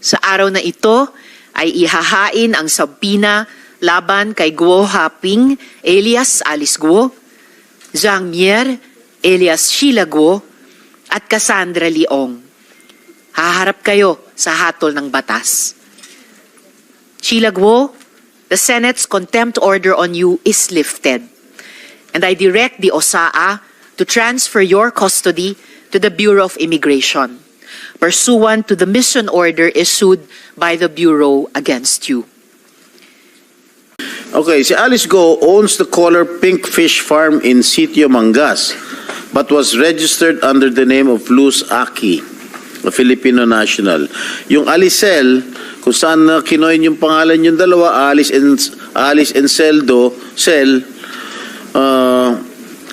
Sa araw na ito ay ihahain ang sabina laban kay Guo Haping alias Alice Guo, Zhang Mier alias Sheila Guo, at Cassandra Leong. Haharap kayo sa hatol ng batas. Sheila Guo, the Senate's contempt order on you is lifted. And I direct the OSAA to transfer your custody to the Bureau of Immigration, pursuant to the mission order issued by the Bureau against you. Okay, si Alice Go owns the Color Pink Fish Farm in Sitio Mangas, but was registered under the name of Luz Aki, a Filipino national. Yung Alicel, kung saan na kinoin yung pangalan yung dalawa, Alice and, Alice and Celdo, Cel, uh,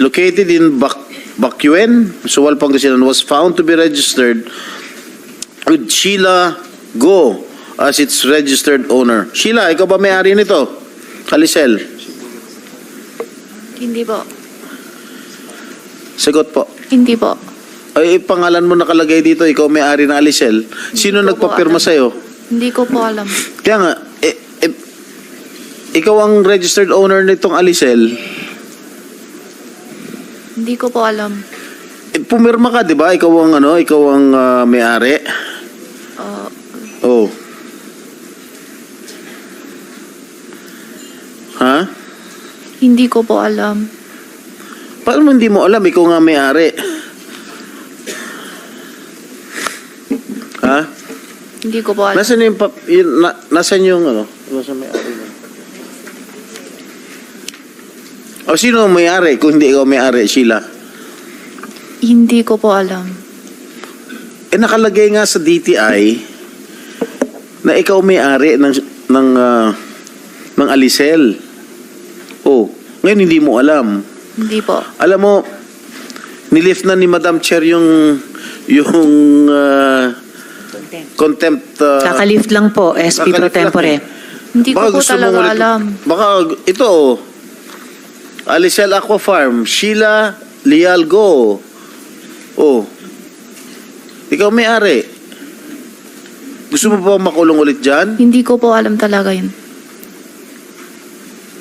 located in Bac Bacuen, Suwal, Pangasinan, was found to be registered with Sheila Go as its registered owner. Sheila, ikaw ba may-ari nito? Alisel, Hindi po. sagot po. Hindi po. Ay, pangalan mo nakalagay dito, ikaw may-ari ng Alisel. Sino ko po nagpapirma alam. sa'yo? Hindi ko po alam. Kaya nga, eh, eh, ikaw ang registered owner nitong Alisel. Hindi ko po alam. Eh, pumirma ka, di ba? Ikaw ang, ano, ikaw ang ah, may-ari. Uh, Oh. Ha? hindi ko po alam. Paano mo hindi mo alam? Ikaw nga may-ari. Ha? Hindi ko po alam. Nasaan yung, pap- yun, na, nasaan yung ano? Nasaan may-ari mo? O sino ang may-ari kung hindi ikaw may-ari, Sheila? Hindi ko po alam. Eh nakalagay nga sa DTI na ikaw may-ari ng ng ah, ng Alisel. Oh, ngayon hindi mo alam. Hindi po. Alam mo, nilift na ni Madam Chair yung yung ah, contempt ah, Kakalift lang po, SP Pro. Tempore. Hindi ko po talaga ulit- alam. Baka ito oh. Alicel Aqua Farm, Sheila Lialgo. Oh. Ikaw may-ari. Gusto mo ba makulong ulit dyan? Hindi ko po alam talaga yun.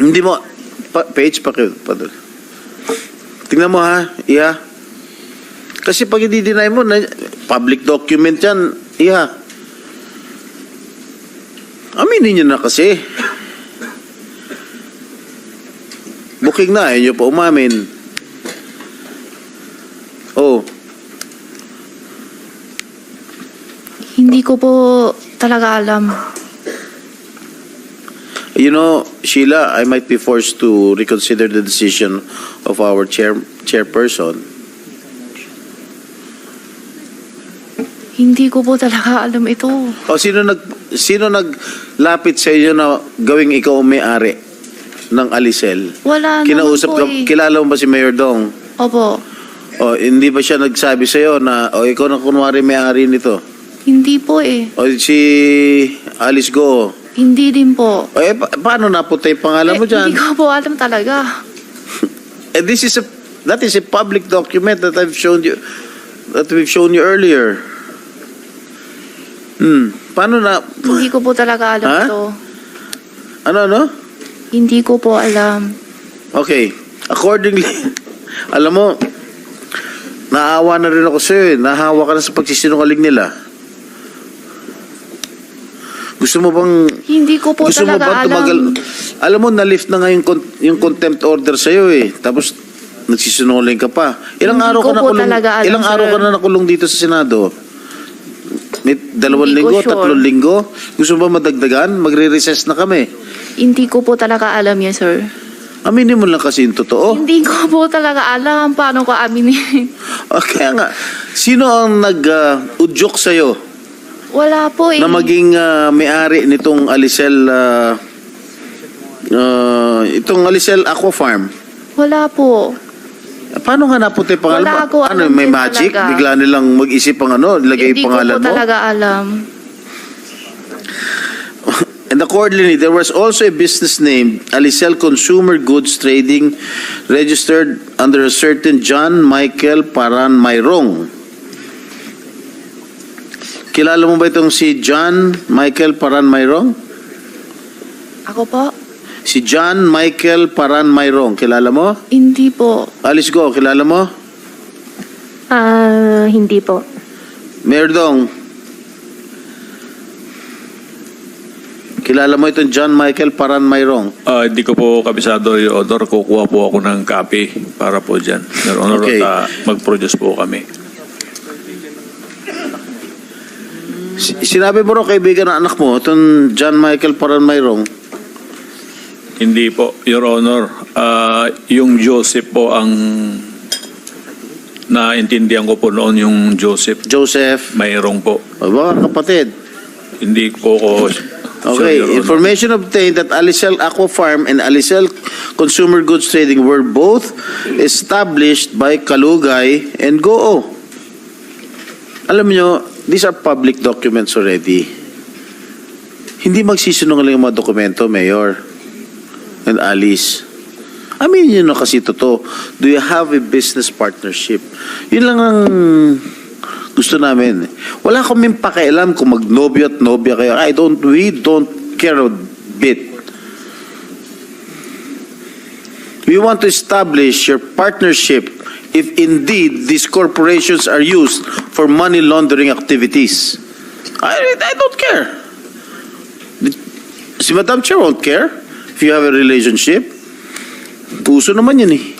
Hindi mo... Pa, page, pa, pa, Tingnan mo ha, iya. Kasi pag i-deny mo, na, public document yan, iya. Aminin nyo na kasi. Booking na, ayaw nyo pa umamin. Oh, Hindi ko po talaga alam. you know, Sheila, I might be forced to reconsider the decision of our chair chairperson. Hindi ko po talaga alam ito. O sino nag sino naglapit sa inyo na gawing ikaw ang may-ari ng Alisel? Wala Kinausap naman po ka, eh. kilala mo ba si Mayor Dong? Opo. O hindi ba siya nagsabi sa iyo na o ikaw na kunwari may-ari nito? Hindi po eh. O si Alice Go? Hindi din po. O eh, pa- paano napunta yung pangalan mo Eh, dyan? Hindi ko po alam talaga. Eh, this is a that is a public document that I've shown you that we've shown you earlier. Hmm. Paano na Hindi ko po talaga alam Ha? ito. ano ano? Hindi ko po alam. Okay. Accordingly, alam mo, naawa na rin ako sa'yo eh. Nahawa ka na sa pagsisinungaling nila. Gusto mo bang... Hindi ko po gusto mo talaga ba alam. tumagal? Alam mo, na-lift na nga yung, con- yung contempt order sa'yo eh. Tapos, nagsisinungaling ka pa. Ilang Hindi araw ko ka na po kulong, talaga alam, ilang araw sir. ka na nakulong dito sa Senado? May dalawang Hindi ko linggo, sure. tatlong linggo? Gusto mo ba madagdagan? Magre-recess na kami. Hindi ko po talaga alam yan, sir. Aminin mo lang kasi yung totoo. Hindi ko po talaga alam paano ko aminin. O kaya nga, sino ang nag-udyok sa'yo Wala po eh. na maging ah, may-ari nitong Alicel, ah, ah, itong Alicel Aqua Farm? Wala po. Paano nga napunta yung pangalan Wala mo? ko Ano, alam may din magic? talaga. Bigla nilang mag-isip ang ano, ilagay Hindi yung ko pangalan po mo? talaga alam. And accordingly, there was also a business name, Alicel Consumer Goods Trading, registered under a certain John Michael Paran Mayrong. Kilala mo ba itong si John Michael Paran Mayrong? Ako po? Si John Michael Paran Mayrong, kilala mo? Hindi po. Alice Go, kilala mo? Ah, hindi po. Mayor Dong, kilala mo itong John Michael Paran Mayrong? Ah, hindi ko po kabisado, Your Honor. Kukuha po ako ng copy para po dyan. Your Honor, Okay. at ah, mag-produce po kami. Si- Sinabi mo rin kaibigan ng anak mo, itong John Michael Paran Mayrong. Hindi po, Your Honor. Ah, yung Joseph po ang naintindihan ko po noon yung Joseph. Joseph, Mayroong po. o mga kapatid. Hindi po ko... Okay, Your Honor. information obtained that Alicel Aqua Farm and Alicel Consumer Goods Trading were both established by Kalugay and Goo. Alam nyo, these are public documents already. Hindi magsisinungaling mga dokumento, Mayor and Alice. Amin yun na kasi totoo. Do you have a business partnership? Yun lang ang gusto namin. Wala kaming pakialam kung magnobyo at nobya kayo. I don't, we don't care a bit. We want to establish your partnership if indeed these corporations are used for money laundering activities. I, I don't care. Si Madam Chair won't care if you have a relationship. Puso naman yun eh.